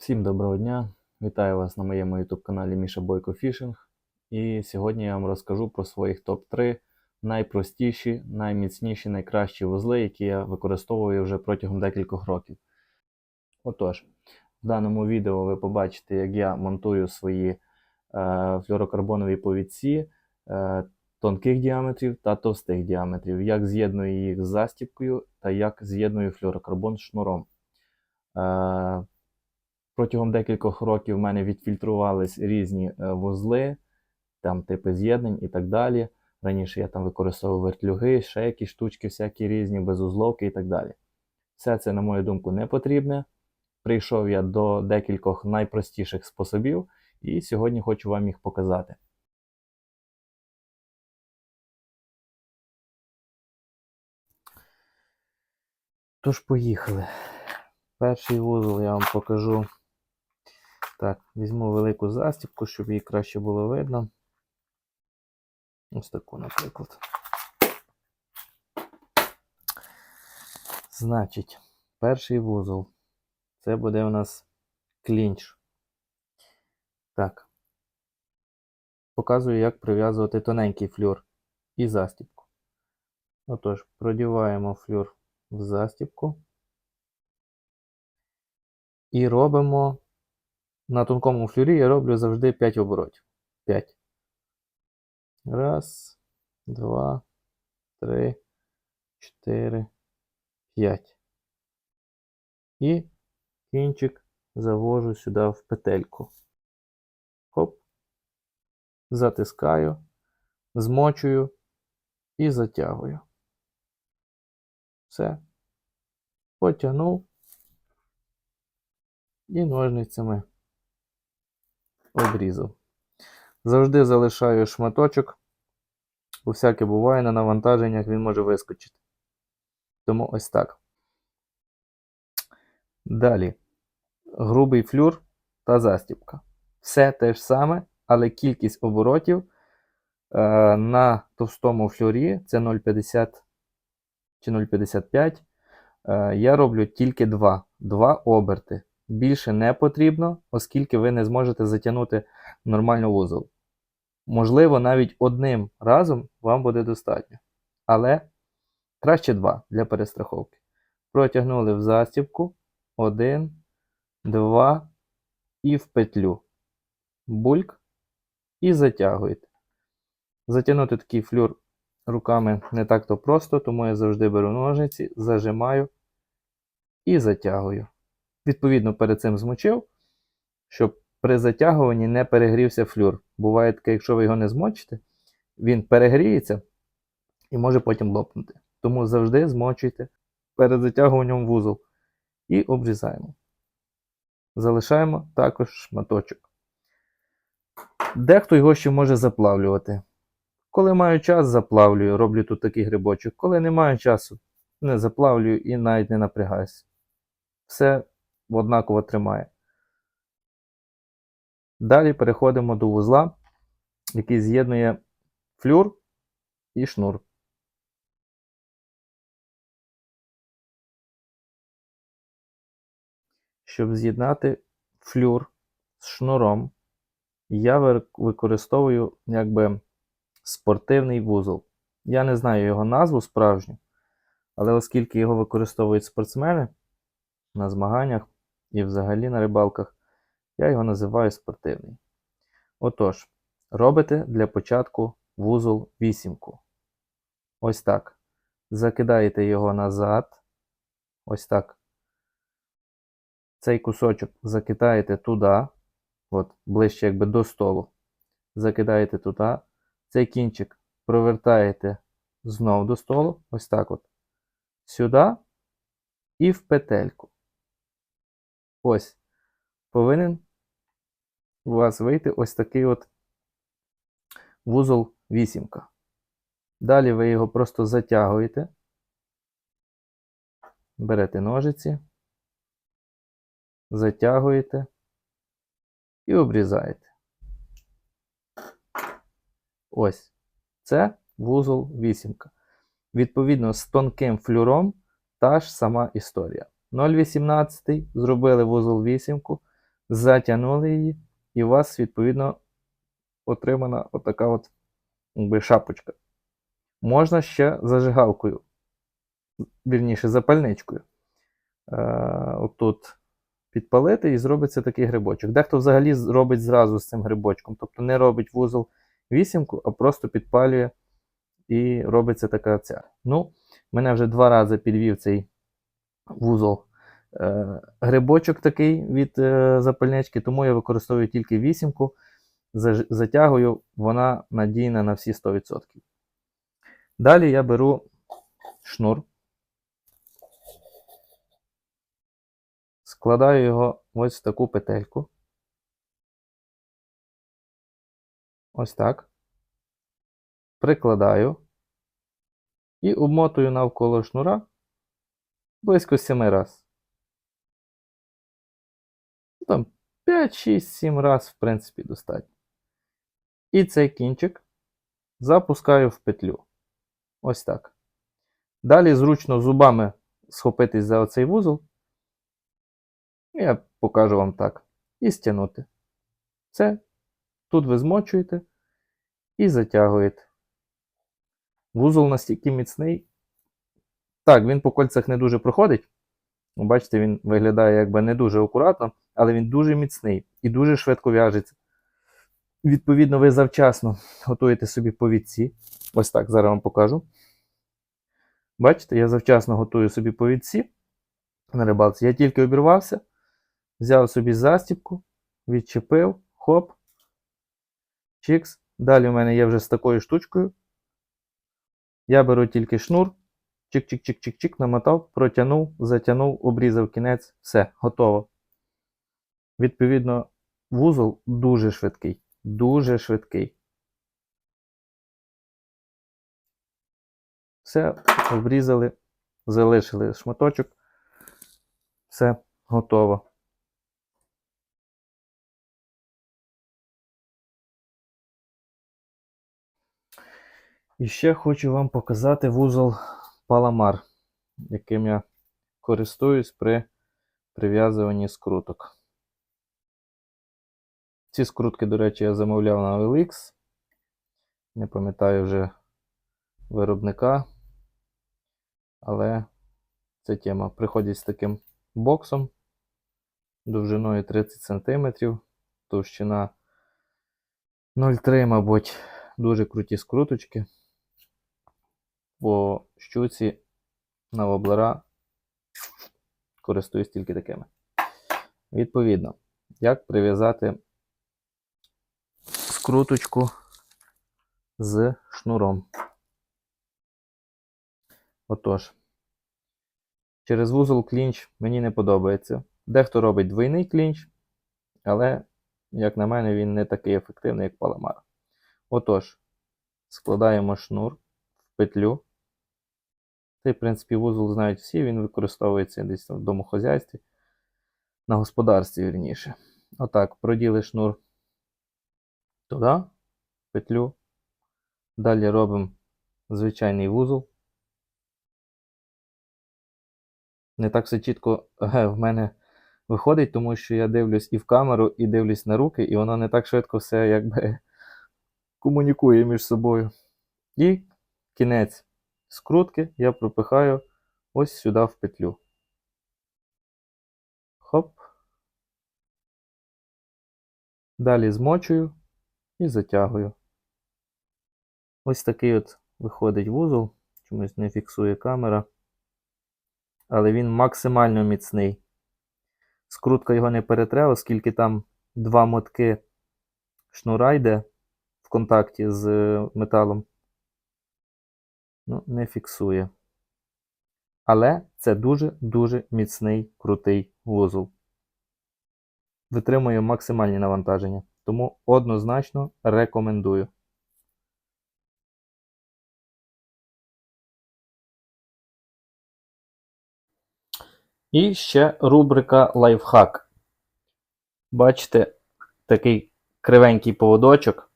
Всім доброго дня! Вітаю вас на моєму YouTube каналі Міша Бойко Фішинг. І сьогодні я вам розкажу про своїх топ-3 найпростіші, найміцніші, найкращі вузли, які я використовую вже протягом декількох років. Отож, в даному відео ви побачите, як я монтую свої е, флюорокарбонові повідці е, тонких діаметрів та товстих діаметрів, як з'єдную їх з застіпкою та як з'єдную флюорокарбон з шнуром. Е, Протягом декількох років в мене відфільтрувались різні е, вузли, там типи з'єднань і так далі. Раніше я там використовував вертлюги, ще якісь штучки, всякі різні, безузловки і так далі. Все це, на мою думку, не потрібне. Прийшов я до декількох найпростіших способів, і сьогодні хочу вам їх показати. Тож, поїхали. Перший вузол я вам покажу. Так, візьму велику застібку, щоб її краще було видно. Ось таку, наприклад. Значить, перший вузол. Це буде у нас клінч. Так. Показую, як прив'язувати тоненький флюр і застібку. Отож, продіваємо флюр в застібку. І робимо на тонкому флюрі я роблю завжди 5 оборотів. 5. Раз, два, три, чотири, п'ять. І кінчик завожу сюди в петельку. Хоп. Затискаю, змочую і затягую. Все. Потягнув. І ножницями обрізав. Завжди залишаю шматочок. У всяке буває на навантаженнях він може вискочити. Тому ось так. Далі. Грубий флюр та застібка. Все те ж саме, але кількість оборотів е, на товстому флюрі це 0,50 чи 0,55. Е, я роблю тільки 2. 2 оберти більше не потрібно, оскільки ви не зможете затягнути нормально вузол. Можливо, навіть одним разом вам буде достатньо. Але краще два для перестраховки. Протягнули в застібку. Один, два і в петлю. Бульк. І затягуєте. Затягнути такий флюр руками не так-то просто, тому я завжди беру ножниці, зажимаю і затягую. Відповідно, перед цим змочив, щоб при затягуванні не перегрівся флюр. Буває таке, якщо ви його не змочите, він перегріється і може потім лопнути. Тому завжди змочуйте перед затягуванням вузол і обрізаємо. Залишаємо також шматочок. Дехто його ще може заплавлювати. Коли маю час, заплавлюю, роблю тут такий грибочок. Коли не маю часу, не заплавлюю і навіть не напрягаюся. Все однаково тримає. Далі переходимо до вузла, який з'єднує флюр і шнур. Щоб з'єднати флюр з шнуром, я використовую якби спортивний вузол. Я не знаю його назву справжню, але оскільки його використовують спортсмени на змаганнях, і взагалі на рибалках, я його називаю спортивний. Отож, робите для початку вузол вісімку. Ось так. Закидаєте його назад. Ось так. Цей кусочок закидаєте туди, от, ближче якби до столу. Закидаєте туди. Цей кінчик провертаєте знову до столу. Ось так от. Сюди і в петельку. Ось. Повинен у вас вийти ось такий от вузол вісімка. Далі ви його просто затягуєте, берете ножиці, затягуєте і обрізаєте. Ось. Це вузол вісімка. Відповідно, з тонким флюром та ж сама історія. 0,18 зробили вузол вісімку, затягнули її, і у вас, відповідно, отримана отака от якби, шапочка. Можна ще зажигалкою, вірніше, запальничкою. Е, отут підпалити і зробиться такий грибочок. Дехто взагалі робить зразу з цим грибочком, тобто не робить вузол вісімку, а просто підпалює і робиться така ця. Ну, мене вже два рази підвів цей вузол е, грибочок такий від е, запальнички, тому я використовую тільки вісімку. Затягую, вона надійна на всі 100%. Далі я беру шнур, складаю його ось в таку петельку. Ось так. Прикладаю і обмотую навколо шнура близько 7 раз. Ну, Там 5, 6, 7 раз, в принципі, достатньо. І цей кінчик запускаю в петлю. Ось так. Далі зручно зубами схопитись за оцей вузол. Я покажу вам так. І стягнути. Все. Тут ви змочуєте і затягуєте. Вузол настільки міцний. Так, він по кольцях не дуже проходить. Бачите, він виглядає якби не дуже акуратно, але він дуже міцний і дуже швидко в'яжеться. Відповідно, ви завчасно готуєте собі повідці. Ось так, зараз вам покажу. Бачите, я завчасно готую собі повідці на рибалці. Я тільки обірвався, взяв собі застіпку, відчепив, хоп, чікс. Далі у мене є вже з такою штучкою. Я беру тільки шнур, чик-чик-чик-чик-чик, намотав, протягнув, затягнув, обрізав кінець, все, готово. Відповідно, вузол дуже швидкий, дуже швидкий. Все, обрізали, залишили шматочок, все готово. І ще хочу вам показати вузол Паламар, яким я користуюсь при прив'язуванні скруток. Ці скрутки, до речі, я замовляв на OLX. Не пам'ятаю вже виробника. Але ця тема приходить з таким боксом довжиною 30 см, товщина 0,3, мабуть, дуже круті скруточки. По щуці на воблера користуюсь тільки такими. Відповідно, як прив'язати скруточку з шнуром. Отож, через вузол клінч мені не подобається. Дехто робить двойний клінч, але, як на мене, він не такий ефективний, як паламар. Отож, складаємо шнур в петлю. Цей, в принципі, вузол знають всі, він використовується десь там в домохозяйстві, на господарстві, вірніше. Отак, проділи шнур туди, петлю. Далі робимо звичайний вузол. Не так все чітко в мене виходить, тому що я дивлюсь і в камеру, і дивлюсь на руки, і воно не так швидко все якби комунікує між собою. І кінець скрутки я пропихаю ось сюди в петлю. Хоп. Далі змочую і затягую. Ось такий от виходить вузол, чомусь не фіксує камера. Але він максимально міцний. Скрутка його не перетре, оскільки там два мотки шнура йде в контакті з металом. Ну, не фіксує. Але це дуже-дуже міцний, крутий вузол. Витримує максимальні навантаження. Тому однозначно рекомендую. І ще рубрика лайфхак. Бачите, такий кривенький поводочок.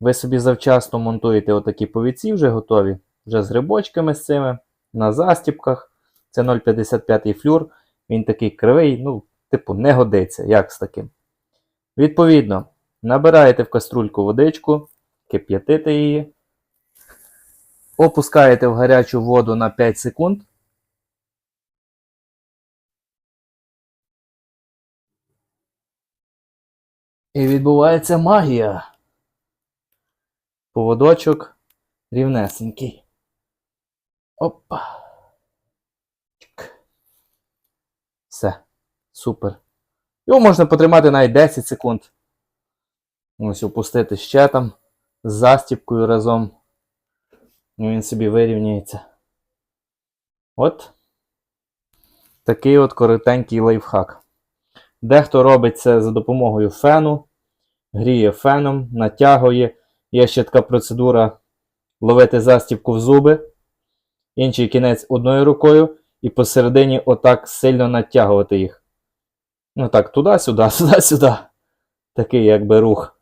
Ви собі завчасно монтуєте отакі повідці вже готові, вже з грибочками з цими, на застіпках. Це 0,55 флюр. Він такий кривий, ну, типу, не годиться. Як з таким? Відповідно, набираєте в каструльку водичку, кип'ятите її, опускаєте в гарячу воду на 5 секунд. І відбувається магія. Поводочок рівнесенький. Опа. Все. Супер. Його можна потримати навіть 10 секунд. Ось опустити ще там з застіпкою разом. І він собі вирівняється. От. Такий от коротенький лайфхак. Дехто робить це за допомогою фену, гріє феном, натягує. Є ще така процедура ловити застіпку в зуби, інший кінець одною рукою і посередині отак сильно натягувати їх. Ну так, туди-сюди, туди-сюди. Такий якби рух.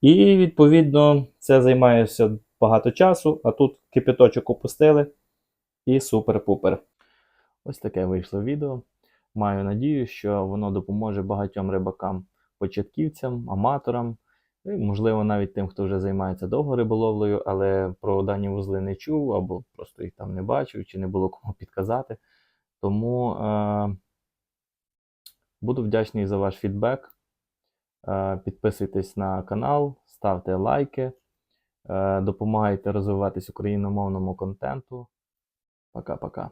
І, відповідно, це займає все багато часу, а тут кипяточок опустили і супер-пупер. Ось таке вийшло відео. Маю надію, що воно допоможе багатьом рибакам, початківцям, аматорам, можливо, навіть тим, хто вже займається довго риболовлею, але про дані вузли не чув, або просто їх там не бачив, чи не було кому підказати. Тому е- буду вдячний за ваш фідбек. Е- підписуйтесь на канал, ставте лайки, е- допомагайте розвиватись україномовному контенту. Пока-пока.